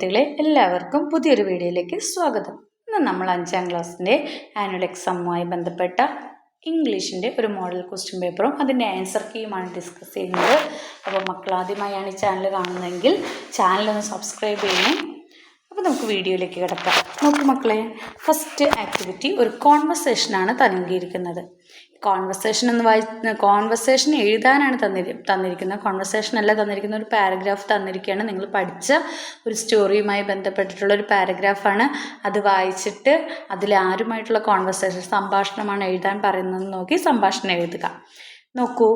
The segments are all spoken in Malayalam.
വിദ്യാർത്ഥികളെ എല്ലാവർക്കും പുതിയൊരു വീഡിയോയിലേക്ക് സ്വാഗതം. ഇന്ന് നമ്മൾ അഞ്ചാം ക്ലാസ്സിന്റെ ആനുവൽ എക്സാമുമായി ബന്ധപ്പെട്ട ഇംഗ്ലീഷിന്റെ ഒരു മോഡൽ ക്വസ്റ്റ്യൻ പേപ്പറും അതിന്റെ ആൻസർ കീയുമാണ് ഡിസ്കസ് ചെയ്യുന്നത്. അപ്പോൾ മക്കൾ ആദ്യമായാണ് ഈ ചാനൽ കാണുന്നതെങ്കിൽ ചാനലൊന്ന് സബ്സ്ക്രൈബ് ചെയ്യണം. അപ്പോൾ നമുക്ക് വീഡിയോയിലേക്ക് കിടക്കാം. നോക്കൂ മക്കളെ ഫസ്റ്റ് ആക്ടിവിറ്റി ഒരു കോൺവെർസേഷനാണ് നൽകിയിരിക്കുന്നത് കോൺവെർസേഷൻ എന്ന് വായി കോൺവെർസേഷൻ എഴുതാനാണ് തന്നിരി തന്നിരിക്കുന്നത്. കോൺവെർസേഷൻ അല്ല തന്നിരിക്കുന്ന ഒരു പാരഗ്രാഫ് തന്നിരിക്കുകയാണ്. നിങ്ങൾ പഠിച്ച ഒരു സ്റ്റോറിയുമായി ബന്ധപ്പെട്ടിട്ടുള്ള ഒരു പാരഗ്രാഫാണ് അത് വായിച്ചിട്ട് അതിൽ ആരുമായിട്ടുള്ള കോൺവെർസേഷൻ സംഭാഷണമാണ് എഴുതാൻ പറയുന്നത് നോക്കി സംഭാഷണം എഴുതുക. നോക്കൂ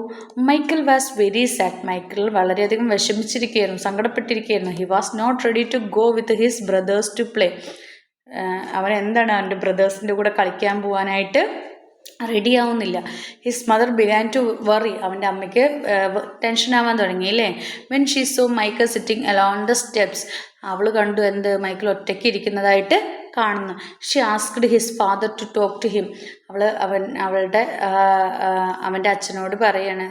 Michael was very sad Michael വളരെയധികം വിഷമിച്ചിരിക്കുകയായിരുന്നു സങ്കടപ്പെട്ടിരിക്കുകയായിരുന്നു. He was not ready to go with his brothers to play അവൻ എന്താണ് അവന്റെ ബ്രദേഴ്സിന്റെ കൂടെ കളിക്കാൻ പോകാനായിട്ട് റെഡി ആവുന്നില്ല his mother began to worry അവന്റെ അമ്മയ്ക്ക് ടെൻഷൻ ആവാൻ തുടങ്ങി അല്ലേ when she saw Michael sitting alone the steps അവൾ കണ്ടു എന്ത് മൈക്കിൾ ഒറ്റയ്ക്ക് ഇരിക്കുന്നതായിട്ട് കാണുന്നു. She asked his father to talk to him അവൾ അവൻ അവളുടെ അവന്റെ അച്ഛനോട് പറയാണ്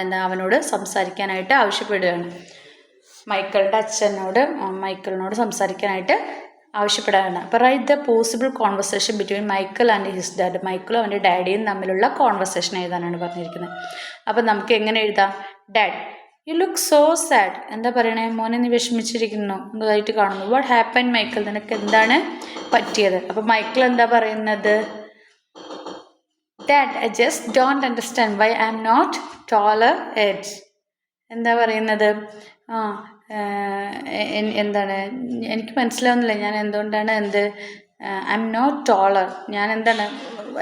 എന്താ അവനോട് സംസാരിക്കാനായിട്ട് ആവശ്യപ്പെടുകയാണ്. മൈക്കിളുടെ അച്ഛനോട് മൈക്കിളിനോട് സംസാരിക്കാനായിട്ട് ആവശ്യപ്പെടാനാണ്. അപ്പോൾ write the possible conversation between Michael and his dad മൈക്കിളും അവന്റെ ഡാഡിയും തമ്മിലുള്ള കോൺവെർസേഷൻ എഴുതാനാണ് പറഞ്ഞിരിക്കുന്നത്. അപ്പോൾ നമുക്ക് എങ്ങനെ എഴുതാം? Dad you look so sad എന്താ പറയണേ? മോനെ നീ വിഷമിച്ചിരിക്കുന്നു. എന്നതായിട്ട് കാണുന്നു. വാട്ട് ഹാപ്പൻ മൈക്കിൾ നിനക്ക് എന്താണ് പറ്റിയത്? അപ്പോൾ മൈക്കിൾ എന്താ പറയുന്നത്? Dad I just don't understand why I am not taller എന്താ പറയുന്നത്? ആ എന്താണ്? എനിക്ക് മനസ്സിലാവുന്നില്ല. ഞാൻ എന്തുകൊണ്ടാണ് എന്ത്? ഐ എം നോട്ട് ടോളർ ഞാൻ എന്താണ്?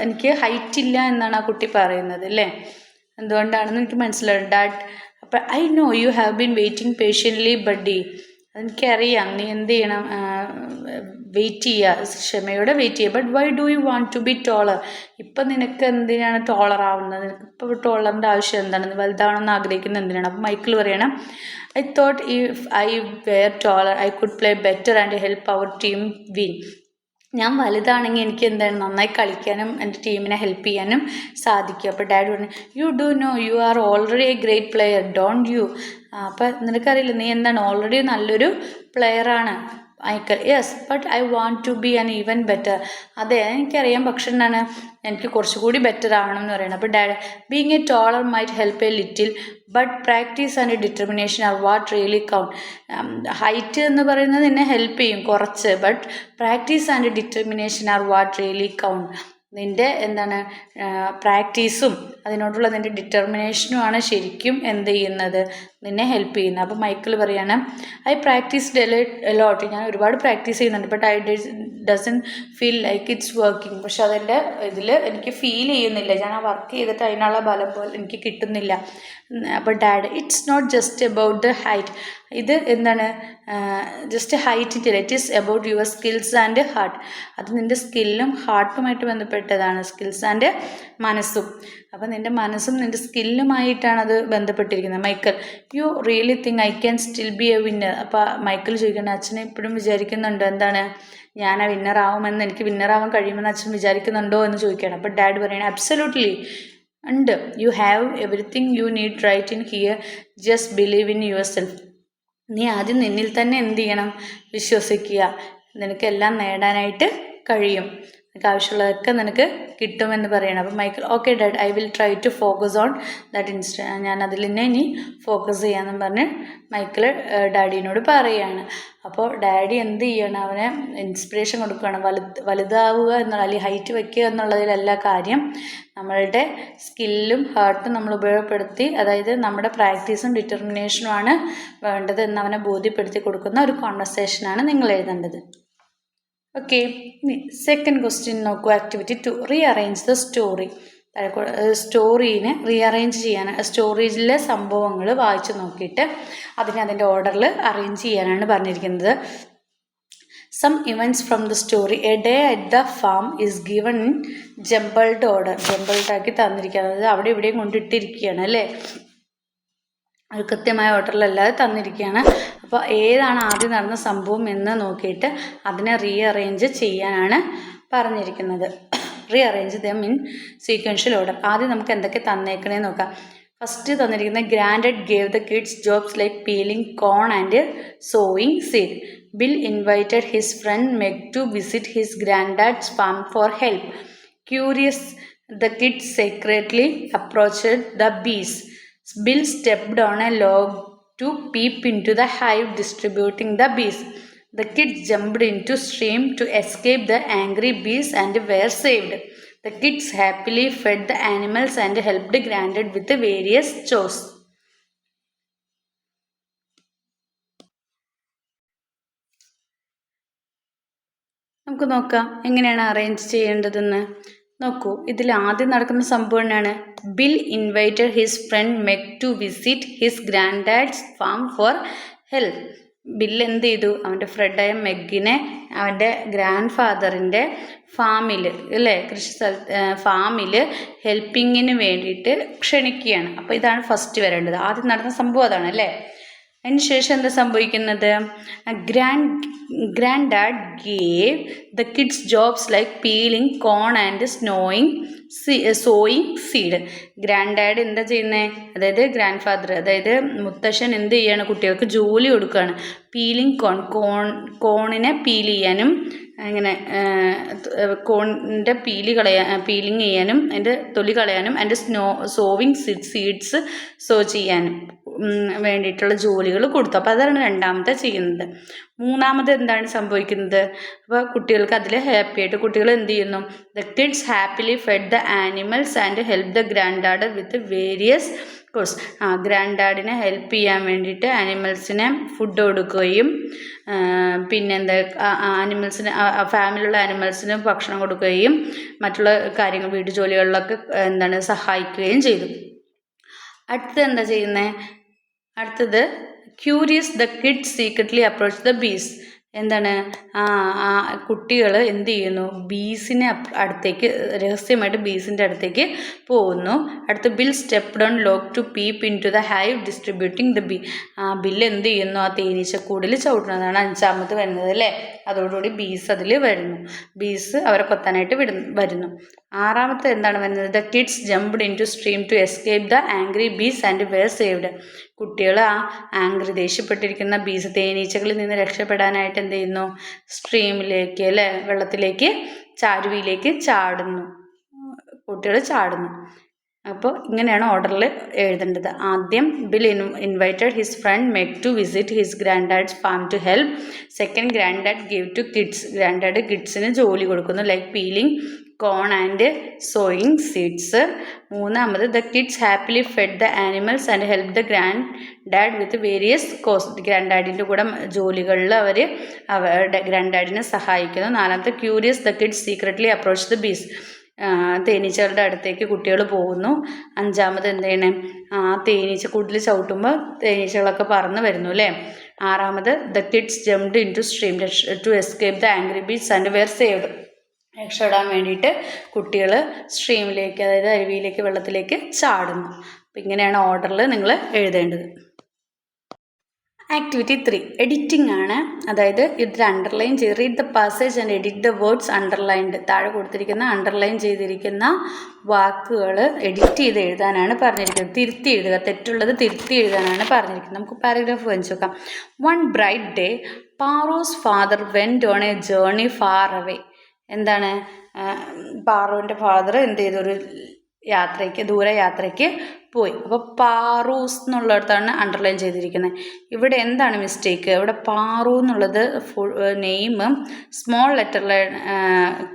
എനിക്ക് ഹൈറ്റ് ഇല്ല എന്നാണ് ആ കുട്ടി പറയുന്നത് അല്ലേ? എന്തുകൊണ്ടാണെന്ന് എനിക്ക് മനസ്സിലാവും ഡാറ്റ് അപ്പം I know you have been waiting patiently buddy അതെനിക്കറിയാം നീ എന്ത് ചെയ്യണം? വെയിറ്റ് ചെയ്യുക ക്ഷമയോടെ വെയിറ്റ് ചെയ്യുക but why do you want to be taller ഇപ്പം നിനക്ക് എന്തിനാണ് ടോളർ ആവുന്നത്? നിനക്ക് ഇപ്പോൾ ടോളറിന്റെ ആവശ്യം എന്താണ്? വലുതാവണമെന്ന് ആഗ്രഹിക്കുന്നത് എന്തിനാണ്? അപ്പം മൈക്കിൾ പറയണം I thought if I were taller I could play better and help our team win ഞാൻ വലുതാണെങ്കിൽ എനിക്ക് എന്താണ് നന്നായി കളിക്കാനും എന്റെ ടീമിനെ ഹെൽപ്പ് ചെയ്യാനും സാധിക്കും. അപ്പോൾ ഡാഡി പറഞ്ഞു you do know you are already a great player don't you അപ്പോൾ നിനക്കറിയില്ല നീ എന്താണ് ഓൾറെഡി നല്ലൊരു പ്ലെയറാണ് ഐക്കൽ yes but I want to be an even better അതെ എനിക്കറിയാം പക്ഷെ എന്താണ് എനിക്ക് കുറച്ചുകൂടി ബെറ്റർ ആവണം എന്ന് പറയുന്നത് അപ്പോൾ dad being a taller might help a little but practice and determination are what really count height എന്ന് പറയുന്നത് എന്നെ ഹെൽപ്പ് ചെയ്യും കുറച്ച് but practice and determination are what really count നിന്റെ എന്താണ് പ്രാക്ടീസും അതിനോടുള്ള നിന്റെ ഡിറ്റർമിനേഷനുമാണ് ശരിക്കും എന്ത് ചെയ്യുന്നത് നിന്നെ ഹെൽപ്പ് ചെയ്യുന്നത്. അപ്പോൾ മൈക്കിൾ പറയാണ് ഐ പ്രാക്ടീസ് ലോട്ട് ഞാൻ ഒരുപാട് പ്രാക്ടീസ് ചെയ്യുന്നുണ്ട് but I doesn't feel like it's working പക്ഷെ അതെന്റെ ഇതിൽ എനിക്ക് ഫീൽ ചെയ്യുന്നില്ല. ഞാൻ ആ വർക്ക് ചെയ്തിട്ട് അതിനുള്ള ബലം പോലെ എനിക്ക് കിട്ടുന്നില്ല. അപ്പോൾ dad it's not just about the height ഇത് എന്താണ് just ഹൈറ്റിന്റെ it is about your skills and heart അത് നിന്റെ സ്കില്ലും ഹാർട്ടുമായിട്ട് ബന്ധപ്പെട്ടതാണ് സ്കിൽസ് ആൻഡ് മനസ്സും. അപ്പോൾ നിന്റെ മനസ്സും നിന്റെ സ്കില്ലുമായിട്ടാണ് അത് ബന്ധപ്പെട്ടിരിക്കുന്നത്. Michael you really think I can still be a winner അപ്പോൾ മൈക്കൽ ചോദിക്കണം അച്ഛനെ ഇപ്പോഴും വിചാരിക്കുന്നുണ്ടോ എന്താണ് ഞാൻ ആ വിന്നർ ആവുമെന്ന് എനിക്ക് വിന്നർ ആവാൻ കഴിയുമെന്ന് അച്ഛൻ വിചാരിക്കുന്നുണ്ടോ എന്ന് ചോദിക്കുകയാണ്. അപ്പോൾ ഡാഡ് പറയണം അബ്സല്യൂട്ട്ലി ഉണ്ട്. You have everything you need right in here just believe in yourself നീ ആദ്യം നിന്നിൽ തന്നെ എന്ത് ചെയ്യണം? വിശ്വസിക്കുക. നിനക്കെല്ലാം നേടാനായിട്ട് കഴിയും. നിനക്ക് ആവശ്യമുള്ളതൊക്കെ നിനക്ക് കിട്ടുമെന്ന് പറയണം. അപ്പം Michael okay dad I will try to focus on that insta ഞാൻ അതിൽ തന്നെ ഇനി ഫോക്കസ് ചെയ്യാമെന്ന് പറഞ്ഞ് മൈക്കിൾ ഡാഡിനോട് പറയുകയാണ് അപ്പോൾ ഡാഡി എന്ത് ചെയ്യണം? അവനെ ഇൻസ്പിറേഷൻ കൊടുക്കുകയാണ്. വലു വലുതാവുക എന്നുള്ള അല്ലെങ്കിൽ ഹൈറ്റ് വയ്ക്കുക എന്നുള്ളതിലല്ല കാര്യം. നമ്മളുടെ സ്കില്ലും ഹാർട്ടും നമ്മൾ ഉപയോഗപ്പെടുത്തി അതായത് നമ്മുടെ പ്രാക്ടീസും ഡിറ്റർമിനേഷനുമാണ് വേണ്ടത് എന്ന് അവനെ ബോധ്യപ്പെടുത്തി കൊടുക്കുന്ന ഒരു കോൺവെർസേഷനാണ് നിങ്ങൾ എഴുതേണ്ടത്. ഓക്കെ സെക്കൻഡ് ക്വസ്റ്റ്യൻ നോക്കൂ. Activity two rearrange the story സ്റ്റോറീനെ rearrange ചെയ്യാൻ സ്റ്റോറീജിലെ സംഭവങ്ങൾ വായിച്ചു നോക്കിയിട്ട് അതിനെ അതിന്റെ ഓർഡറിൽ അറേഞ്ച് ചെയ്യാനാണ് പറഞ്ഞിരിക്കുന്നത്. Some events from the story a day at the farm is given in jumbled order jumbled ആക്കി തന്നിരിക്കുകയാണ്. അതായത് അവിടെ ഇവിടെയും കൊണ്ടിട്ടിരിക്കുകയാണ് അല്ലേ? അത് കൃത്യമായ ഓർഡറിലല്ലാതെ തന്നിരിക്കുകയാണ്. അപ്പോൾ ഏതാണ് ആദ്യം നടന്ന സംഭവം എന്ന് നോക്കിയിട്ട് അതിനെ റീഅറേഞ്ച് ചെയ്യാനാണ് പറഞ്ഞിരിക്കുന്നത്. Rearrange them in sequential order ആദ്യം നമുക്ക് എന്തൊക്കെ തന്നേക്കണേ നോക്കാം. ഫസ്റ്റ് തന്നിരിക്കുന്ന granddad gave the kids jobs like peeling corn and sowing seed Bill invited his friend Meg to visit his granddad's farm for help curious the kids secretly approach the bees Bill stepped on a log to peep into the hive distributing the bees. The kids jumped into stream to escape the angry bees and were saved. The kids happily fed the animals and helped Granted with the various chores. നമുക്ക് നോക്കാം എങ്ങനെയാണ് അറേഞ്ച് ചെയ്യേണ്ടതെന്ന് നോക്കൂ ഇതിൽ ആദ്യം നടക്കുന്ന സംഭവം എന്നാണ്. Bill invited his friend Meg to visit his granddad's farm for health Bill എന്ത് ചെയ്തു? അവന്റെ ഫ്രണ്ടായ മെഗിനെ അവന്റെ ഗ്രാൻഡ് ഫാദറിന്റെ ഫാമിൽ അല്ലേ? കൃഷി ഫാമിൽ ഹെൽപ്പിങ്ങിന് വേണ്ടിയിട്ട് ക്ഷണിക്കുകയാണ്. അപ്പോൾ ഇതാണ് ഫസ്റ്റ് വരേണ്ടത്. ആദ്യം നടന്ന സംഭവം അതാണ് അല്ലേ? അതിന് ശേഷം എന്താ സംഭവിക്കുന്നത്? Grand granddad gave the kids jobs like peeling corn and snowing sowing seed granddad എന്താ ചെയ്യുന്നത് അതായത് ഗ്രാൻഡ് ഫാദർ അതായത് മുത്തശ്ശൻ എന്ത് ചെയ്യാണ്? കുട്ടികൾക്ക് ജോലി കൊടുക്കുകയാണ്. പീലിംഗ് കോൺ കോൺ കോണിനെ പീൽ ചെയ്യാനും അങ്ങനെ കോണിന്റെ പീലി കളയാൻ പീലിങ് ചെയ്യാനും അതിന്റെ തൊലി കളയാനും അതിന്റെ snow sowing seed seeds sow ചെയ്യാനും. വേണ്ടിയിട്ടുള്ള ജോലികൾ കൊടുത്തു. അപ്പോൾ അതാണ് രണ്ടാമത്തെ ചെയ്യുന്നത്. മൂന്നാമത് എന്താണ് സംഭവിക്കുന്നത്? അപ്പോൾ കുട്ടികൾക്ക് അതിൽ ഹാപ്പി ആയിട്ട് കുട്ടികൾ എന്ത് ചെയ്യുന്നു? The kids happily fed the animals and help the granddad with various chores ആ ഗ്രാൻഡ് ഡാഡിനെ ഹെൽപ്പ് ചെയ്യാൻ വേണ്ടിയിട്ട് ആനിമൽസിനെ ഫുഡ് കൊടുക്കുകയും പിന്നെന്താ ആനിമൽസിന് ഫാമിലിയുള്ള ആനിമൽസിന് ഭക്ഷണം കൊടുക്കുകയും മറ്റുള്ള കാര്യങ്ങൾ വീട്ടു ജോലികളിലൊക്കെ എന്താണ് സഹായിക്കുകയും ചെയ്തു. അടുത്തത് എന്താ ചെയ്യുന്നത് അടുത്തത് curious the kid secretly approach the bees എന്താണ്? ആ ആ കുട്ടികൾ എന്ത് ചെയ്യുന്നു? ബീസിനെ അടുത്തേക്ക് രഹസ്യമായിട്ട് ബീസിന്റെ അടുത്തേക്ക് പോകുന്നു. അടുത്ത Bill step down lock to peep into the hive distributing the bee ആ ബിൽ എന്ത് ചെയ്യുന്നു? ആ തേനീച്ചക്കൂടിൽ ചവിട്ടുന്നതാണ് അഞ്ചാമത് വരുന്നത് അല്ലേ? അതോടുകൂടി ബീസ് അതിൽ വരുന്നു. ബീസ് അവരെ കൊത്താനായിട്ട് വിടുന്നു വരുന്നു. ആറാമത്തെ എന്താണ് വരുന്നത്? The kids jumped into stream to escape the angry bees and were saved. കുട്ടികൾ ആ ആംഗ്രി ദേഷ്യപ്പെട്ടിരിക്കുന്ന ബീസ് തേനീച്ചകളിൽ നിന്ന് രക്ഷപ്പെടാനായിട്ട് എന്ത് ചെയ്യുന്നു സ്ട്രീമിലേക്ക് അല്ലേ? വെള്ളത്തിലേക്ക് ചാരുവിയിലേക്ക് ചാടുന്നു. കുട്ടികൾ ചാടുന്നു. അപ്പോൾ ഇങ്ങനെയാണ് ഓർഡറിൽ എഴുതേണ്ടത്. ആദ്യം Bill in invited his friend Meg to visit his granddad's farm to help second granddad give to kids granddad കിഡ്സിന് ജോലി കൊടുക്കുന്നു. Like peeling corn and sowing seeds മൂന്നാമത് the kids happily fed the animals and help the granddad with various cos ഗ്രാൻഡ് ഡാഡിന്റെ കൂടെ ജോലികളിൽ അവർ അവരുടെ ഗ്രാൻഡ് ഡാഡിനെ സഹായിക്കുന്നു. നാലാമത്തെ curious the kids secretly approach the bees തേനീച്ചകളുടെ അടുത്തേക്ക് കുട്ടികൾ പോകുന്നു. അഞ്ചാമത് എന്ത് ചെയ്യണേ? ആ തേനീച്ച കൂട്ടിൽ ചവിട്ടുമ്പോൾ തേനീച്ചകളൊക്കെ പറന്ന് വരുന്നു അല്ലേ? ആറാമത് the kids jumped into stream to escape the angry beach and were saved രക്ഷപ്പെടാൻ വേണ്ടിയിട്ട് കുട്ടികൾ സ്ട്രീമിലേക്ക് അതായത് അരുവിയിലേക്ക് വെള്ളത്തിലേക്ക് ചാടുന്നു. അപ്പം ഇങ്ങനെയാണ് ഓർഡറിൽ നിങ്ങൾ എഴുതേണ്ടത്. Activity three. എഡിറ്റിംഗ് ആണ്. അതായത് ഇതിൽ അണ്ടർലൈൻ ചെയ്ത് read the passage and edit the words underlined താഴെ കൊടുത്തിരിക്കുന്ന അണ്ടർലൈൻ ചെയ്തിരിക്കുന്ന വാക്കുകൾ എഡിറ്റ് ചെയ്ത് എഴുതാനാണ് പറഞ്ഞിരിക്കുന്നത്. തിരുത്തി എഴുതുക. തെറ്റുള്ളത് തിരുത്തി എഴുതാനാണ് പറഞ്ഞിരിക്കുന്നത്. നമുക്ക് പാരഗ്രാഫ് വായിച്ചു നോക്കാം. One bright day Paro's father went on a journey far away എന്താണ്? പാറുവിന്റെ ഫാദർ എന്ത് ചെയ്തൊരു യാത്രയ്ക്ക് ദൂരയാത്രയ്ക്ക് പോയി. അപ്പോൾ പാറൂസ് എന്നുള്ളിടത്താണ് അണ്ടർലൈൻ ചെയ്തിരിക്കുന്നത്. ഇവിടെ എന്താണ് മിസ്റ്റേക്ക് ഇവിടെ പാറു എന്നുള്ളത് ഫുൾ നെയിം സ്മോൾ ലെറ്ററിൽ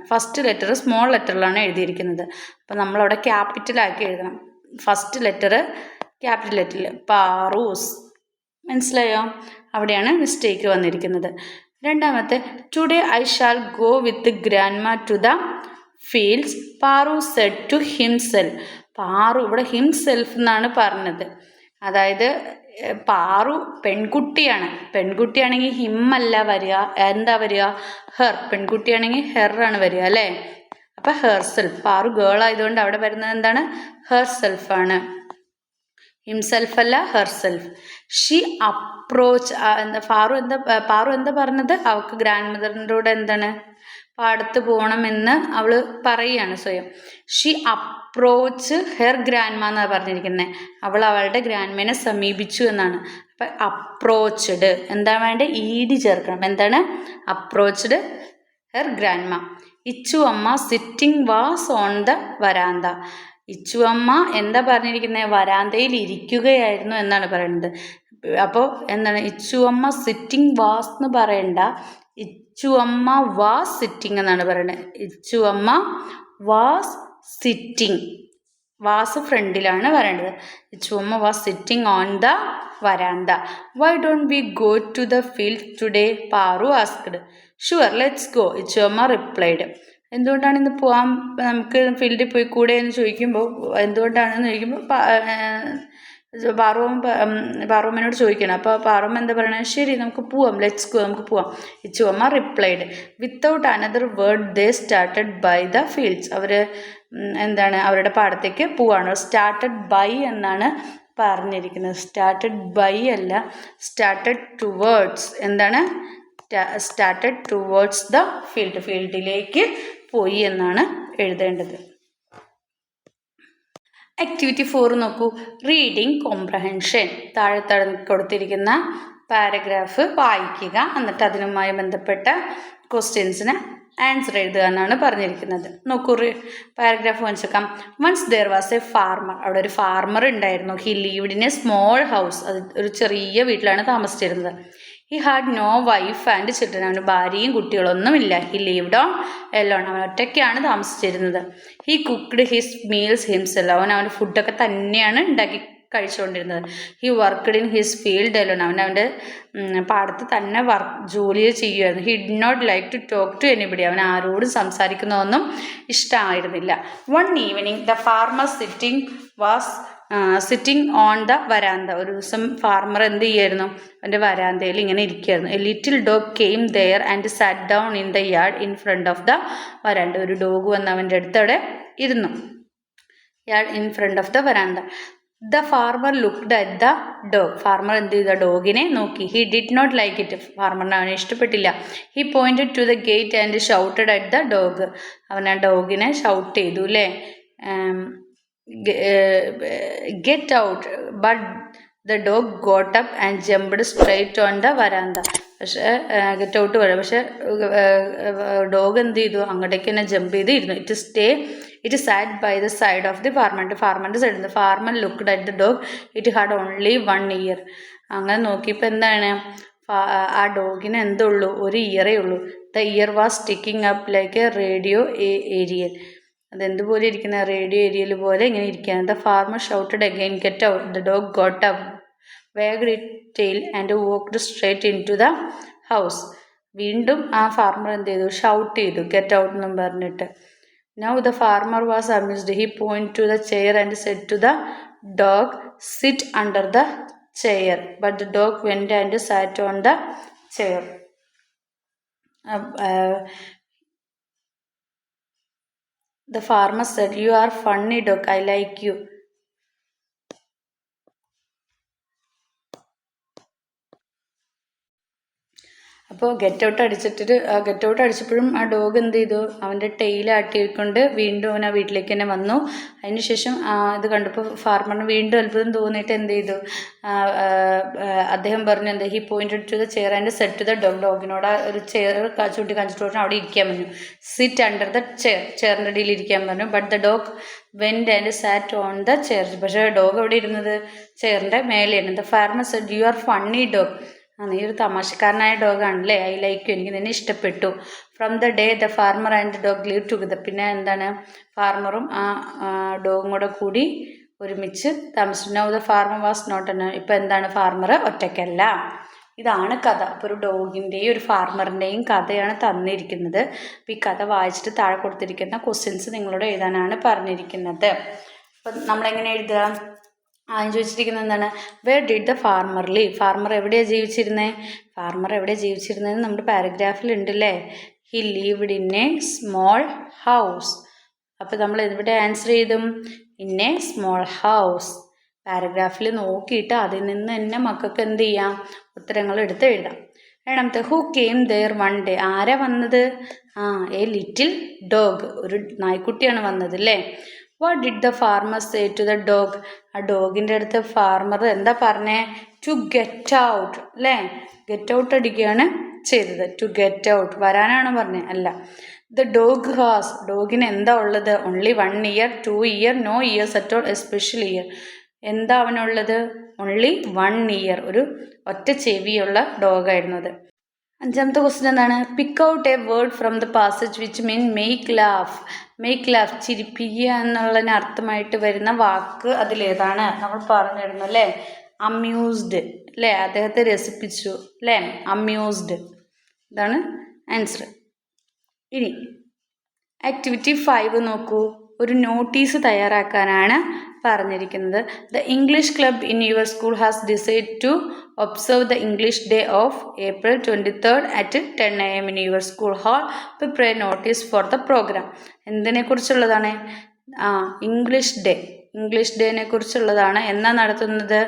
ഫസ്റ്റ് ലെറ്റർ സ്മോൾ ലെറ്ററിലാണ് എഴുതിയിരിക്കുന്നത്. അപ്പോൾ നമ്മളവിടെ ക്യാപിറ്റലാക്കി എഴുതണം. ഫസ്റ്റ് ലെറ്റർ ക്യാപിറ്റൽ ലെറ്ററിൽ പാറൂസ്. മനസ്സിലായോ? അവിടെയാണ് മിസ്റ്റേക്ക് വന്നിരിക്കുന്നത്. രണ്ടാമത്തെ today I shall go with grandma to the fields Paru said to himself Paru ഇവിടെ ഹിംസെൽഫ് എന്നാണ് പറഞ്ഞത്. അതായത് പാറു പെൺകുട്ടിയാണ്. പെൺകുട്ടിയാണെങ്കിൽ ഹിമ്മല്ല വരിക. എന്താ വരിക? ഹെർ പെൺകുട്ടിയാണെങ്കിൽ ഹെറാണ് വരിക അല്ലേ? അപ്പം ഹെർ സെൽഫ് പാറു ഗേൾ ആയതുകൊണ്ട് അവിടെ വരുന്നത് എന്താണ്? ഹെർ സെൽഫാണ് ഹിംസെൽഫ് അല്ല ഹെർ സെൽഫ് ഷീ അപ്രോച്ച് എന്താ എന്താ പാറു എന്താ പറഞ്ഞത്? അവൾക്ക് ഗ്രാൻഡ് മദറിന്റെ കൂടെ എന്താണ്? പാടത്ത് പോകണമെന്ന് അവൾ പറയുകയാണ് സ്വയം. She up approach her grandma എന്നാണ് പറഞ്ഞിരിക്കുന്നത് അവൾ അവളുടെ ഗ്രാൻഡ്മേനെ സമീപിച്ചു എന്നാണ്. അപ്പം അപ്രോച്ച്ഡ് എന്താ വേണ്ടത് ഈടി ചേർക്കണം. എന്താണ്? Approached her grandma Ichu Amma sitting was on the veranda Ichu Amma എന്താ പറഞ്ഞിരിക്കുന്നത് വരാന്തയിൽ ഇരിക്കുകയായിരുന്നു എന്നാണ് പറയുന്നത്. അപ്പോൾ എന്താണ്? ഇച്ചു അമ്മ സിറ്റിംഗ് വാസ് എന്ന് പറയണ്ട. ഇച്ചു അമ്മ വാസ് സിറ്റിംഗ് എന്നാണ് പറയുന്നത്. ഇച്ചു അമ്മ വാസ് സിറ്റിംഗ് വാസ് ഫ്രണ്ടിലാണ് വരേണ്ടത്. ചുമ was sitting on the verandah why don't we go to the field today Paru asked sure let's go ചുമ റിപ്ലൈഡ് എന്തുകൊണ്ടാണ് ഇന്ന് പോകാൻ നമുക്ക് ഫീൽഡിൽ പോയി കൂടെ എന്ന് ചോദിക്കുമ്പോൾ എന്തുകൊണ്ടാണെന്ന് ചോദിക്കുമ്പോൾ പാറുവും പാറുമ്മനോട് ചോദിക്കണം. അപ്പോൾ പാറുമ്മ എന്താ പറയണത് ശരി നമുക്ക് പോവാം. ലെറ്റ്സ് ഗോ നമുക്ക് പോവാം. ചുവമ്മ replied without another word they started by the fields അവർ എന്താണ് അവരുടെ പാടത്തേക്ക് പോവാണ്. സ്റ്റാർട്ടഡ് ബൈ എന്നാണ് പറഞ്ഞിരിക്കുന്നത്. സ്റ്റാർട്ടഡ് ബൈ അല്ല സ്റ്റാർട്ടഡ് ടുവേർഡ്സ് എന്താണ്? സ്റ്റാർട്ടഡ് ടുവേർഡ്സ് ദ ഫീൽഡ് ഫീൽഡിലേക്ക് പോയി എന്നാണ് എഴുതേണ്ടത്. ആക്ടിവിറ്റി ഫോർ നോക്കൂ. റീഡിംഗ് കോംപ്രഹെൻഷൻ താഴെ തട കൊടുത്തിരിക്കുന്ന പാരഗ്രാഫ് വായിക്കുക. എന്നിട്ട് അതിനുമായി ബന്ധപ്പെട്ട ക്വസ്റ്റ്യൻസിന് ആൻസർ എഴുതുക എന്നാണ് പറഞ്ഞിരിക്കുന്നത്. നോക്കൂ paragraph വായിച്ചേക്കാം. Once there was a farmer അവിടെ ഒരു ഫാർമർ ഉണ്ടായിരുന്നു. He lived in a small house അത് ഒരു ചെറിയ വീട്ടിലാണ് താമസിച്ചിരുന്നത്. He had no wife and children അവന് ഭാര്യയും കുട്ടികളൊന്നുമില്ല. ഹി ലീവ്ഡ് ഓൺ എല്ലോൺ അവൻ ഒറ്റയ്ക്കാണ് താമസിച്ചിരുന്നത്. He cooked his meals himself അവൻ അവന്റെ ഫുഡൊക്കെ തന്നെയാണ് ഉണ്ടാക്കി കഴിച്ചുകൊണ്ടിരുന്നത്. He worked in his field alone അവൻ അവന്റെ പാടത്ത് തന്നെ വർക്ക് ജോലി ചെയ്യുമായിരുന്നു he did not like to talk to anybody അവൻ ആരോടും സംസാരിക്കുന്നതൊന്നും ഇഷ്ടമായിരുന്നില്ല one evening the farmer sitting was sitting on the verandah ഒരു ദിവസം ഫാർമർ എന്ത് ചെയ്യായിരുന്നു? അവന്റെ വരാന്തയിൽ ഇങ്ങനെ ഇരിക്കുകയായിരുന്നു a little dog came there and sat down in the yard in front of the verandah ഒരു ഡോഗ് വന്ന് അവന്റെ അടുത്തവിടെ ഇരുന്നു. Yard in front of the verandah the farmer looked at the dog farmer എന്ത് ചെയ്ത? ഡോഗിനെ നോക്കി. He did not like it ഫാർമറിന് അവനെ ഇഷ്ടപ്പെട്ടില്ല. He pointed to the gate and shouted at the dog അവൻ ആ ഡോഗിനെ ഷൗട്ട് ചെയ്തു അല്ലേ get out but the dog got up and jumped straight on the verandah പക്ഷേ ഗെറ്റ് ഔട്ട് വരാം. പക്ഷേ ഡോഗ് എന്ത് ചെയ്തു? അങ്ങോട്ടേക്ക് തന്നെ ജമ്പ് ചെയ്ത് ഇരുന്നു it stay it sat by the side of the farmer ഫാർമറിന്റെ സൈഡിൽ നിന്ന് farmer looked at the dog it had only one ear അങ്ങനെ നോക്കിയപ്പോൾ എന്താണ്? ആ ഡോഗിന് എന്തുള്ളൂ ഒരു ഇയറേ ഉള്ളൂ. The ear was sticking up like a radio aerial അതെന്തുപോലെ ഇരിക്കുന്ന? റേഡിയോ ഏരിയയിൽ പോലെ ഇങ്ങനെ ഇരിക്കുകയാണ്. The farmer shouted again get out the dog got up it tail and walked straight into the house വീണ്ടും ആ ഫാർമർ എന്ത് ചെയ്തു? ഷൗട്ട് ചെയ്തു. ഗെറ്റ് ഔട്ട് എന്നും പറഞ്ഞിട്ട്. Now the farmer was amused. He pointed to the chair and said to the dog, Sit under the chair. But the dog went and sat on the chair. Uh, uh, the farmer said, You are funny dog, I like you. അപ്പോൾ ഗെറ്റ് ഔട്ട് അടിച്ചിട്ട് ആ ഗെറ്റ് ഔട്ട് അടിച്ചപ്പോഴും ആ ഡോഗ് എന്ത് ചെയ്തു? അവന്റെ ടെയിൽ ആട്ടിക്കൊണ്ട് വീണ്ടും അവൻ ആ വീട്ടിലേക്ക് തന്നെ വന്നു. അതിനുശേഷം ഇത് കണ്ടപ്പോൾ ഫാർമറിന് വീണ്ടും അത്ഭുതം തോന്നിയിട്ട് എന്ത് ചെയ്തു? അദ്ദേഹം പറഞ്ഞു എന്താ he point to the chair and said to the dog ഡോഗിനോട് ഒരു ചെയർ ചൂണ്ടി കാണിച്ചിട്ട് അവിടെ ഇരിക്കാൻ പറഞ്ഞു. സിറ്റ് അണ്ടർ ദ ചെയർ ചെയറിന്റെ അടിയിൽ ഇരിക്കാൻ പറഞ്ഞു. But the dog went and sat on the chair പക്ഷേ ഡോഗ് എവിടെ ഇരുന്നത്? ചെയറിന്റെ മേലെയാണ്. The farmer set you are funny dog ആ നീ ഒരു തമാശക്കാരനായ ഡോഗാണല്ലേ ഐ ലൈക്ക് യു എനിക്ക് നിന്നെ ഇഷ്ടപ്പെട്ടു. From the day the farmer and dog live together പിന്നെ എന്താണ്? ഫാർമറും ആ ഡോഗും കൂടെ കൂടി ഒരുമിച്ച് താമസിച്ചു. Now the farmer was not എന്ന ഇപ്പം എന്താണ് ഫാർമർ ഒറ്റയ്ക്കല്ല. ഇതാണ് കഥ. അപ്പോൾ ഒരു ഡോഗിന്റെയും ഒരു ഫാർമറിന്റെയും കഥയാണ് തന്നിരിക്കുന്നത്. അപ്പോൾ ഈ കഥ വായിച്ചിട്ട് താഴെ കൊടുത്തിരിക്കുന്ന ക്വസ്റ്റ്യൻസ് നിങ്ങളോട് എഴുതാനാണ് പറഞ്ഞിരിക്കുന്നത്. അപ്പം നമ്മളെങ്ങനെ എഴുതുക? ആദ്യം ചോദിച്ചിരിക്കുന്നത് എന്താണ്? Where did the farmer live farmer എവിടെയാണ് ജീവിച്ചിരുന്നത് ഫാർമർ എവിടെ ജീവിച്ചിരുന്നത് നമ്മുടെ പാരഗ്രാഫിൽ ഉണ്ടല്ലേ? He lived in a small house അപ്പോൾ നമ്മൾ എവിടെ ആൻസർ ചെയ്തും? ഇൻ എ സ്മോൾ ഹൗസ് പാരഗ്രാഫിൽ നോക്കിയിട്ട് അതിൽ നിന്ന് തന്നെ മക്കൾക്ക് എന്ത് ചെയ്യാം? ഉത്തരങ്ങൾ എടുത്ത് എഴുതാം. രണ്ടാമത്തെ who came there one day ആരാ വന്നത്? ആ എ ലിറ്റിൽ ഡോഗ് ഒരു നായ്ക്കുട്ടിയാണ് വന്നത് അല്ലേ what did the farmer say to the dog ആ ഡോഗിന്റെ അടുത്ത് ഫാർമർ എന്താ പറഞ്ഞേ? ടു ഗെറ്റ് ഔട്ട് അല്ലേ ഗെറ്റ് ഔട്ട് അടിക്കുകയാണ് ചെയ്തത്. ടു ഗെറ്റ് ഔട്ട് വരാനാണ് പറഞ്ഞത് അല്ല. ദ ഡോഗ് ഹാസ് ഡോഗിന് എന്താ ഉള്ളത്? Only one ear two ear no ears at all especial ear എന്താ അവനുള്ളത്? ഓൺലി വൺ ഇയർ ഒരു ഒറ്റ ചെവിയുള്ള ഡോഗായിരുന്നു അത്. അഞ്ചാമത്തെ ക്വസ്റ്റ്യൻ എന്താണ്? Pick out a word from the passage which mean make laugh make love ചിരിപ്പിക്കുക എന്നുള്ളതിന് അർത്ഥമായിട്ട് വരുന്ന വാക്ക് അതിലേതാണ്. നമ്മൾ പറഞ്ഞിരുന്നു അല്ലേ? അമ്യൂസ്ഡ് അല്ലേ? അദ്ദേഹത്തെ രസിപ്പിച്ചു അല്ലേ? അമ്യൂസ്ഡ് ഇതാണ് ആൻസർ ഇനി ആക്ടിവിറ്റി ഫൈവ് നോക്കൂ. ഒരു നോട്ടീസ് തയ്യാറാക്കാനാണ് പറഞ്ഞിരിക്കുന്നത്. The English club in your school has decide to observe the English day of April twenty third at ten A M in your school hall prepare notice for the programme എന്തിനെക്കുറിച്ചുള്ളതാണ്? ആ ഇംഗ്ലീഷ് ഡേ ഇംഗ്ലീഷ് ഡേനെ കുറിച്ചുള്ളതാണ് എന്നാ നടത്തുന്നത്?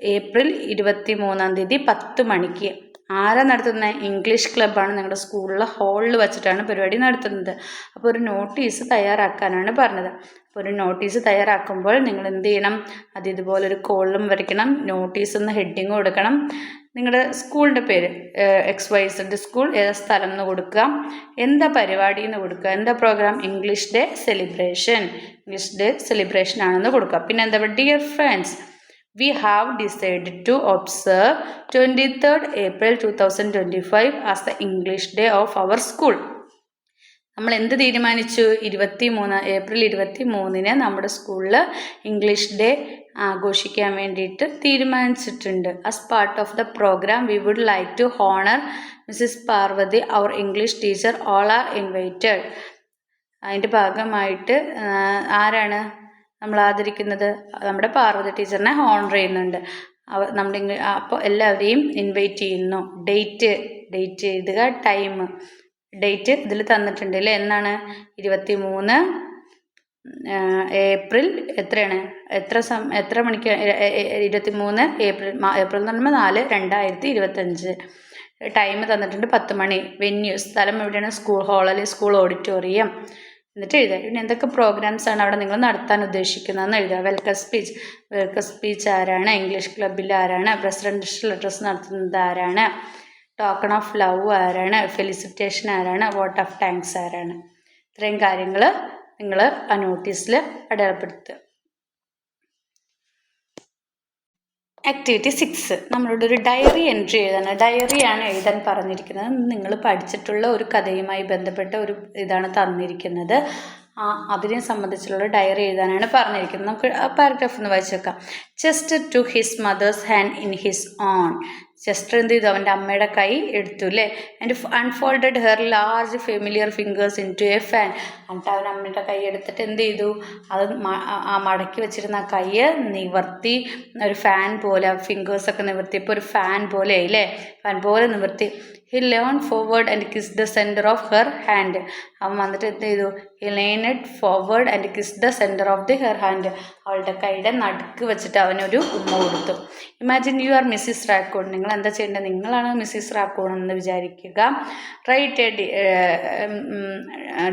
ഏപ്രിൽ ഇരുപത്തി മൂന്നാം തീയതി പത്ത് മണിക്ക്. ആരാ നടത്തുന്ന? ഇംഗ്ലീഷ് ക്ലബ്ബാണ് നിങ്ങളുടെ സ്കൂളിലെ ഹാളിൽ വെച്ചിട്ടാണ് പരിപാടി നടത്തുന്നത്. അപ്പോൾ ഒരു നോട്ടീസ് തയ്യാറാക്കാനാണ് പറഞ്ഞത്. അപ്പോൾ ഒരു നോട്ടീസ് തയ്യാറാക്കുമ്പോൾ നിങ്ങൾ എന്ത് ചെയ്യണം? അത് ഇതുപോലെ ഒരു കോളിലും വരയ്ക്കണം. നോട്ടീസ് എന്ന ഹെഡിങ് കൊടുക്കണം. നിങ്ങളുടെ സ്കൂളിന്റെ പേര് എക്സ് വൈ സെഡ് സ്കൂൾ ഏതാ സ്ഥലം എന്ന് കൊടുക്കുക. എന്താ പരിപാടി എന്ന് കൊടുക്കുക. എന്താ programme? English day celebration. English day celebration ആണെന്ന് കൊടുക്കുക. പിന്നെ എന്താ dear friends we have decided to observe 23rd April 2025 as the English Day of our school. നമ്മൾ എന്ത് തീരുമാനിച്ചു? ഇരുപത്തി മൂന്ന് ഏപ്രിൽ ഇരുപത്തി മൂന്നിന് നമ്മുടെ സ്കൂളിൽ ഇംഗ്ലീഷ് ഡേ ആഘോഷിക്കാൻ വേണ്ടിയിട്ട് തീരുമാനിച്ചിട്ടുണ്ട്. As part of the programme we would like to honour Mrs Parvathi our English teacher all are invited അതിന്റെ ഭാഗമായിട്ട് ആരാണ്? നമ്മൾ ആദരിക്കുന്നത് നമ്മുടെ പാർവതി ടീച്ചറിനെ ഹോണർ ചെയ്യുന്നുണ്ട്. അവ നമ്മുടെ അപ്പോൾ എല്ലാവരെയും ഇൻവൈറ്റ് ചെയ്യുന്നു. ഡേറ്റ് ഡേറ്റ് എഴുതുക ടൈം ഡേറ്റ് ഇതിൽ തന്നിട്ടുണ്ട് അല്ലേ? എന്നാണ്? ഇരുപത്തി മൂന്ന് ഏപ്രിൽ എത്രയാണ്? എത്ര സം എത്ര മണിക്ക് ഇരുപത്തി മൂന്ന് ഏപ്രിൽ ഏപ്രിൽ എന്ന് പറയുമ്പോൾ നാല് രണ്ടായിരത്തി ഇരുപത്തഞ്ച് ടൈം തന്നിട്ടുണ്ട് പത്ത് മണി. വെന്യൂ സ്ഥലം എവിടെയാണ്? സ്കൂൾ ഹാളിൽ സ്കൂൾ ഓഡിറ്റോറിയം എന്നിട്ട് എഴുതുക പിന്നെ എന്തൊക്കെ പ്രോഗ്രാംസ് ആണ് അവിടെ നിങ്ങൾ നടത്താൻ ഉദ്ദേശിക്കുന്നതെന്ന് എഴുതുക വെൽക്കം സ്പീച്ച് വെൽക്കം സ്പീച്ച് ആരാണ്? ഇംഗ്ലീഷ് ക്ലബിൽ ആരാണ്? പ്രസിഡൻഷ്യൽ അഡ്രസ് നടത്തുന്നത് ആരാണ്? ടോക്കൺ ഓഫ് ലവ് ആരാണ്? ഫെലിസിറ്റേഷൻ ആരാണ്? വോട്ട് ഓഫ് താങ്ക്സ് ആരാണ്? ഇത്രയും കാര്യങ്ങൾ നിങ്ങൾ ആ നോട്ടീസിൽ അടയാളപ്പെടുത്തുക. ആക്ടിവിറ്റി സിക്സ് നമ്മളോട് ഒരു ഡയറി എൻട്രി എഴുതാൻ ഡയറിയാണ് എഴുതാൻ പറഞ്ഞിരിക്കുന്നത്. നിങ്ങൾ പഠിച്ചിട്ടുള്ള ഒരു കഥയുമായി ബന്ധപ്പെട്ട ഒരു ഇതാണ് തന്നിരിക്കുന്നത്. ആ അതിനെ സംബന്ധിച്ചുള്ള ഡയറി എഴുതാനാണ് പറഞ്ഞിരിക്കുന്നത്. നമുക്ക് ആ പാരഗ്രാഫ് ഒന്ന് വായിച്ചു വായിച്ചേക്കാം just to his mother's hand in his own jester എന്ത് ചെയ്തു? അവന്റെ അമ്മയുടെ കൈ എടുത്തു അല്ലേ and unfolded her large familiar fingers into a fan എന്നിട്ട് അവൻ അമ്മയുടെ കൈ എടുത്തിട്ട് എന്ത് ചെയ്തു? അത് ആ മടക്കി വെച്ചിരുന്ന ആ കൈ നിവർത്തി ഒരു ഫാൻ പോലെ ഫിംഗേഴ്സൊക്കെ നിവർത്തിയപ്പോൾ ഒരു ഫാൻ പോലെ അല്ലേ ഫാൻ പോലെ നിവർത്തി. He learn forward and kiss the centre of her hand അവൻ വന്നിട്ട് എന്ത് ചെയ്തു? He learned forward and kiss the centre of the her hand അവളുടെ കൈയുടെ നടുക്ക് വെച്ചിട്ട് അവനൊരു ഉമ്മ കൊടുത്തു. Imagine you are Mrs Raccoon നിങ്ങൾ എന്താ ചെയ്യേണ്ടത്? നിങ്ങളാണ് മിസ്സിസ് റാക്കോൺ എന്ന് വിചാരിക്കുക write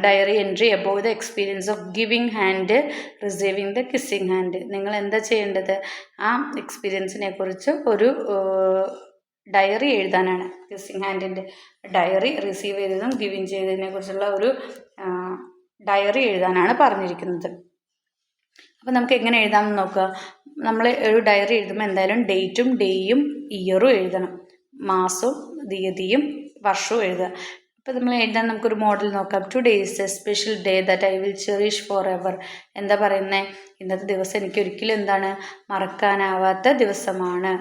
diary entry above the experience of giving hand receiving the kissing hand നിങ്ങൾ എന്താ ചെയ്യേണ്ടത്? ആ എക്സ്പീരിയൻസിനെ കുറിച്ച് ഒരു ഡയറി എഴുതാനാണ്. കിസ്സിങ് ഹാൻഡിന്റെ ഡയറി റിസീവ് ചെയ്തതും ഗിവിങ് ചെയ്തതിനെ കുറിച്ചുള്ള ഒരു ഡയറി എഴുതാനാണ് പറഞ്ഞിരിക്കുന്നത്. അപ്പോൾ നമുക്ക് എങ്ങനെ എഴുതാമെന്ന് നോക്കുക. നമ്മൾ ഒരു ഡയറി എഴുതുമ്പോൾ എന്തായാലും ഡേറ്റും ഡേയും ഇയറും എഴുതണം. മാസവും തീയതിയും വർഷവും എഴുതുക. അപ്പോൾ നമ്മൾ എഴുതാൻ നമുക്കൊരു മോഡൽ നോക്കാം. Today is a special day that I will cherish for ever എന്താ പറയുന്നത് ഇന്നത്തെ ദിവസം എനിക്ക് ഒരിക്കലും എന്താണ്? മറക്കാനാവാത്ത ദിവസമാണ്.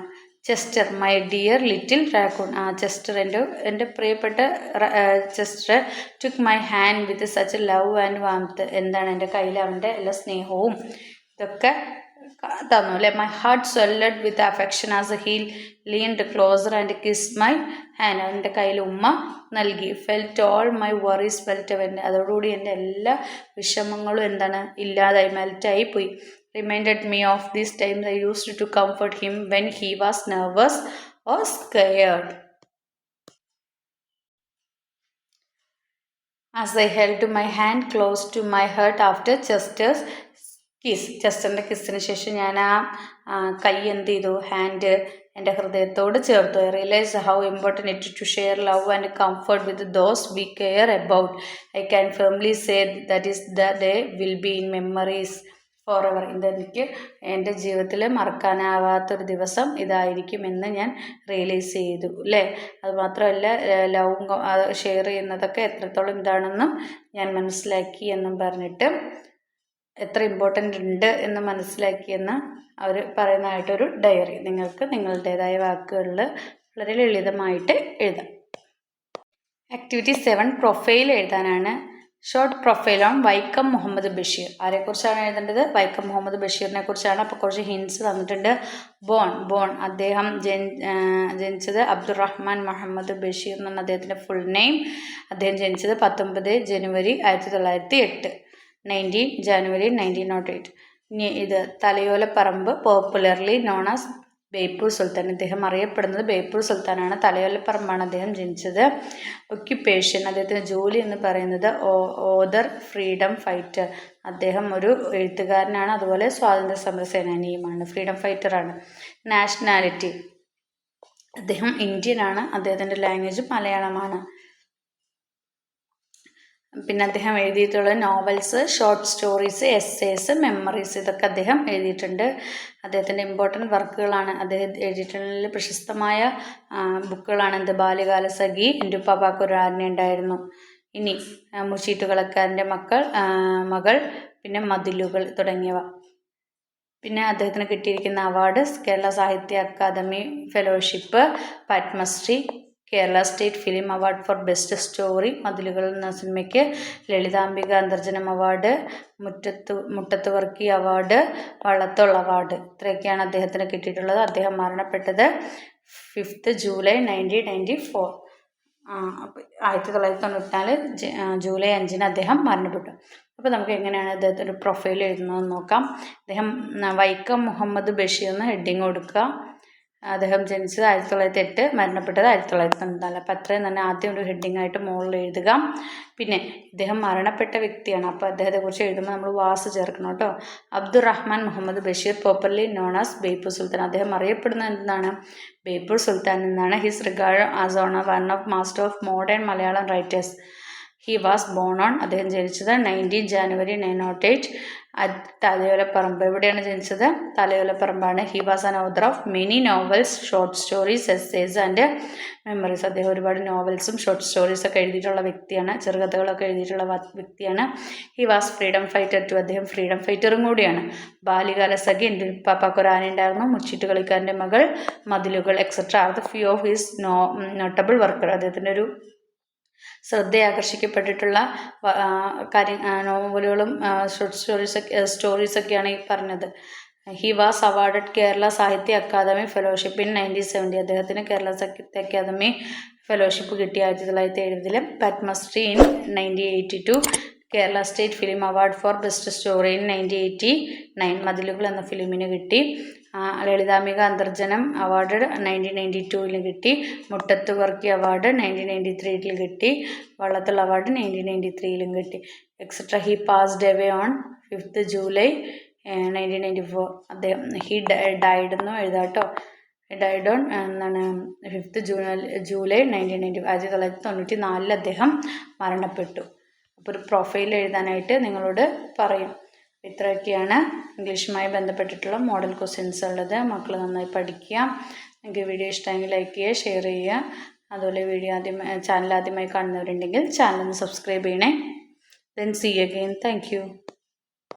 Chester my dear little raccoon ആ ചെസ്റ്റർ എന്റെ എന്റെ പ്രിയപ്പെട്ട Chester took my hand with such love and warmth എന്താണ് എന്റെ കയ്യിൽ അവന്റെ എല്ലാ സ്നേഹവും? ഇതൊക്കെ തന്നു അല്ലേ? My heart swelled with affection as a heal leaned closer and kiss my hand അവന്റെ കയ്യിൽ ഉമ്മ നൽകി. Felt all my worries felt അവന്റെ അതോടുകൂടി എന്റെ എല്ലാ വിഷമങ്ങളും എന്താണ്? ഇല്ലാതായി മെൽറ്റായി പോയി reminded me of these times I used to comfort him when he was nervous or scared. As I held my hand close to my heart after Chester's kiss ചെസ്റ്ററിന്റെ കിസ്സിന് ശേഷം ഞാൻ ആ ആ, കൈ എന്ത് ചെയ്തു? ഹാൻഡ് എന്റെ ഹൃദയത്തോട് ചേർത്തു. I realise how important it to share love and comfort with those we care about I can firmly say that is the day will be in memories for ever ഇതെനിക്ക് എന്റെ ജീവിതത്തിൽ മറക്കാനാവാത്തൊരു ദിവസം ഇതായിരിക്കും എന്ന് ഞാൻ റിയലൈസ് ചെയ്തു അല്ലേ അതുമാത്രമല്ല ലവും ഷെയർ ചെയ്യുന്നതൊക്കെ എത്രത്തോളം ഇതാണെന്നും ഞാൻ മനസ്സിലാക്കി എന്നും പറഞ്ഞിട്ട് എത്ര ഇമ്പോർട്ടന്റ് ഉണ്ട് എന്ന് മനസ്സിലാക്കിയെന്ന് അവർ പറയുന്നതായിട്ടൊരു ഡയറി നിങ്ങൾക്ക് നിങ്ങളുടേതായ വാക്കുകളിൽ വളരെ ലളിതമായിട്ട് എഴുതാം. ആക്ടിവിറ്റി സെവൻ പ്രൊഫൈൽ എഴുതാനാണ്. Short profile on Vaikom Muhammad Basheer ആരെക്കുറിച്ചാണ് എഴുതേണ്ടത്? വൈക്കം മുഹമ്മദ് ബഷീറിനെ കുറിച്ചാണ്. അപ്പോൾ കുറച്ച് ഹിൻസ് തന്നിട്ടുണ്ട്. ബോൺ ബോൺ അദ്ദേഹം ജന ജനിച്ചത് അബ്ദുറഹ്മാൻ മുഹമ്മദ് ബഷീർ എന്നാണ് അദ്ദേഹത്തിന്റെ ഫുൾ നെയിം അദ്ദേഹം ജനിച്ചത് പത്തൊമ്പത് ജനുവരി ആയിരത്തി തൊള്ളായിരത്തി എട്ട്. Nineteen January nineteen not eight ഇനി ഇത് Thalayolaparambu popularly known as Beypore Sultan അദ്ദേഹം അറിയപ്പെടുന്നത് ബേപ്പൂർ സുൽത്താനാണ് തലയോലപ്പറമ്പാണ് അദ്ദേഹം ജനിച്ചത്. ഒക്യുപ്പേഷൻ അദ്ദേഹത്തിന്റെ ജോലി എന്ന് പറയുന്നത് ഓദർ ഫ്രീഡം ഫൈറ്റർ. അദ്ദേഹം ഒരു എഴുത്തുകാരനാണ്. അതുപോലെ സ്വാതന്ത്ര്യ സമര സേനാനിയുമാണ്. ഫ്രീഡം ഫൈറ്ററാണ് നാഷണാലിറ്റി അദ്ദേഹം ഇന്ത്യനാണ് അദ്ദേഹത്തിന്റെ ലാംഗ്വേജ് മലയാളമാണ്. പിന്നെ അദ്ദേഹം എഴുതിയിട്ടുള്ള novels short stories essays memories ഇതൊക്കെ അദ്ദേഹം എഴുതിയിട്ടുണ്ട്. അദ്ദേഹത്തിന്റെ ഇമ്പോർട്ടന്റ് വർക്കുകളാണ് അദ്ദേഹം എഴുതിയിട്ടുള്ള പ്രശസ്തമായ ബുക്കുകളാണ് എന്ത് ബാല്യകാല സഖി എന്റെ ഉപ്പാപ്പാക്ക് ഒരു ആജ്ഞ ഉണ്ടായിരുന്നു. ഇനി ആ, മുച്ചീട്ടുകളക്കാരന്റെ മക്കൾ മകൾ പിന്നെ മതിലുകൾ തുടങ്ങിയവ. പിന്നെ അദ്ദേഹത്തിന് കിട്ടിയിരിക്കുന്ന award Kerala Sahitya Akademi fellowship Padmashri Kerala state film award for best story Mathilukal എന്ന സിനിമയ്ക്ക് Lalithambika Antharjanam award Muttathu Muttathu Varkey award Vallathol award. ഇത്രയൊക്കെയാണ് അദ്ദേഹത്തിന് കിട്ടിയിട്ടുള്ളത്. അദ്ദേഹം മരണപ്പെട്ടത് fifth July nineteen ninety four ആയിരത്തി തൊള്ളായിരത്തി തൊണ്ണൂറ്റിനാല് ജൂലൈ അഞ്ചിന് അദ്ദേഹം മരണപ്പെട്ടു. അപ്പോൾ നമുക്ക് എങ്ങനെയാണ് അദ്ദേഹത്തിന്റെ പ്രൊഫൈൽ എഴുതുന്നതെന്ന് നോക്കാം. അദ്ദേഹം വൈക്കം മുഹമ്മദ് ബഷീർ എന്ന് ഹെഡിങ് കൊടുക്കുക. അദ്ദേഹം ജനിച്ചത് ആയിരത്തി തൊള്ളായിരത്തി എട്ട് മരണപ്പെട്ടത് ആയിരത്തി തൊള്ളായിരത്തി തൊണ്ണൂറ്റിനാല് അപ്പോൾ അത്രയും തന്നെ ആദ്യം ഒരു ഹെഡിങ് ആയിട്ട് മുകളിൽ എഴുതുക. പിന്നെ ഇദ്ദേഹം മരണപ്പെട്ട വ്യക്തിയാണ്. അപ്പോൾ അദ്ദേഹത്തെക്കുറിച്ച് എഴുതുമ്പോൾ നമ്മൾ വാസ് ചേർക്കണം കേട്ടോ. Abdurahman Muhammad Basheer popularly known as Beypore Sultan. അദ്ദേഹം അറിയപ്പെടുന്നത് എന്താണ്? ബേപ്പൂർ സുൽത്താൻ എന്നാണ്. His regard as on one of master of modern Malayalam writers he was born on അദ്ദേഹം ജനിച്ചത് nineteen January nine not eight Thalayolaparambu. എവിടെയാണ് ജനിച്ചത്? തലയോലപ്പറമ്പാണ്. He was an author of many novels short stories essays and memories അദ്ദേഹം ഒരുപാട് നോവൽസും ഷോർട്ട് സ്റ്റോറീസൊക്കെ എഴുതിയിട്ടുള്ള വ്യക്തിയാണ്. ചെറുകഥകളൊക്കെ എഴുതിയിട്ടുള്ള വ്യക്തിയാണ്. He was freedom fighter too അദ്ദേഹം ഫ്രീഡം ഫൈറ്ററും കൂടിയാണ്. ബാല്യകാല സഖി എന്റെ പാപ്പാക്കൊരാനുണ്ടായിരുന്നു മുച്ചിട്ട് കളിക്കാരന്റെ മകൾ Mathilukal etcetera are the few of his no notable worker അദ്ദേഹത്തിന്റെ ഒരു ശ്രദ്ധയാകർഷിക്കപ്പെട്ടിട്ടുള്ള കാര്യ നോവലുകളും ഷോർട്ട് സ്റ്റോറീസൊക്കെ സ്റ്റോറീസൊക്കെയാണ് ഈ പറഞ്ഞത്. He was awarded Kerala Sahitya Akademi fellowship in nineteen seventy അദ്ദേഹത്തിന് കേരള സാഹിത്യ അക്കാദമി ഫെലോഷിപ്പ് കിട്ടി ആയിരത്തി തൊള്ളായിരത്തി എഴുപതിൽ Padmashri in nineteen eighty two Kerala state film award for best story in nineteen eighty nine Mathilukal എന്ന ഫിലിമിന് കിട്ടി. Lalithambika Antharjanam award nineteen ninety ടൂവിൽ കിട്ടി. Muttathu Varkey award nineteen ninety ത്രീയിൽ കിട്ടി. വള്ളത്തുള്ള അവാർഡ് നയന്റീൻ നയന്റി ത്രീയിലും കിട്ടി. Etcetera he passed away on fifth July nineteen ninety four അദ്ദേഹം ഹി ഡൈഡ് എന്നും എഴുതാട്ടോ ഡൈഡ് ഓൺ എന്താണ് ഫിഫ്ത്ത് ജൂ ജൂലൈ നയന്റീൻ നയന്റി ആയിരത്തി തൊള്ളായിരത്തി തൊണ്ണൂറ്റി നാലിൽ അദ്ദേഹം മരണപ്പെട്ടു. അപ്പോൾ ഒരു പ്രൊഫൈൽ എഴുതാനായിട്ട് നിങ്ങളോട് പറയും. ഇത്രയൊക്കെയാണ് ഇംഗ്ലീഷുമായി ബന്ധപ്പെട്ടിട്ടുള്ള മോഡൽ ക്വസ്റ്റ്യൻസ് ഉള്ളത്. മക്കൾ നന്നായി പഠിക്കുക. നിങ്ങൾക്ക് വീഡിയോ ഇഷ്ടമെങ്കിൽ ലൈക്ക് ചെയ്യുക ഷെയർ ചെയ്യുക. അതുപോലെ വീഡിയോ ആദ്യം ചാനൽ ആദ്യമായി കാണുന്നവരുണ്ടെങ്കിൽ ചാനൽ ഒന്ന് സബ്സ്ക്രൈബ് ചെയ്യണേ. Then C again thank